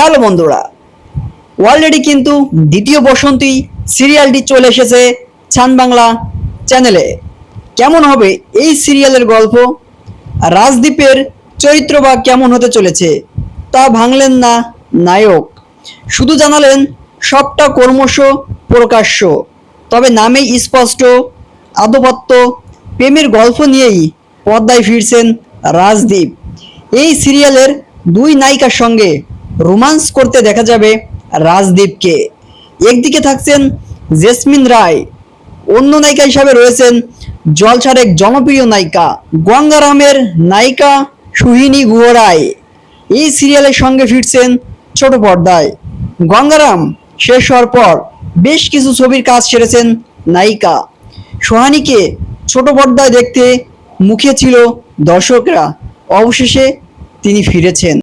Hello বন্ধুরা। Already কিন্তু দ্বিতীয় বসন্তী সিরিয়ালটি চলে এসেছে ছান বাংলা চ্যানেলে কেমন হবে এই সিরিয়ালের গল্প? রাজদীপের চরিত্র বা কেমন হতে চলেছে? তা ভাঙলেন না নায়ক। শুধু জানালেন, সবটা কর্মশ, প্রকাশ্য। তবে নামেই স্পষ্ট, আদপত্য, প্রেমের গল্প নিয়েই পর্দায় ফিরছেন রাজদীপ। এই সিরিয়ালের দুই নায়িকার সঙ্গে রোমান্স করতে দেখা যাবে রাজদীপকে। একদিকে থাকছেন জেসমিন রায়, অন্য নায়িকা হিসাবে রয়েছেন জলছার এক জনপ্রিয় নায়িকা, গঙ্গারামের নায়িকা সুহিনী গুহ রায় এই সিরিয়ালের সঙ্গে ফিরছেন ছোট পর্দায়। গঙ্গারাম শেষ হওয়ার পর বেশ কিছু ছবির কাজ সেরেছেন নায়িকা। সোহানীকে ছোট পর্দায় দেখতে মুখে ছিল দর্শকরা। অবশেষে তিনি ফিরেছেন।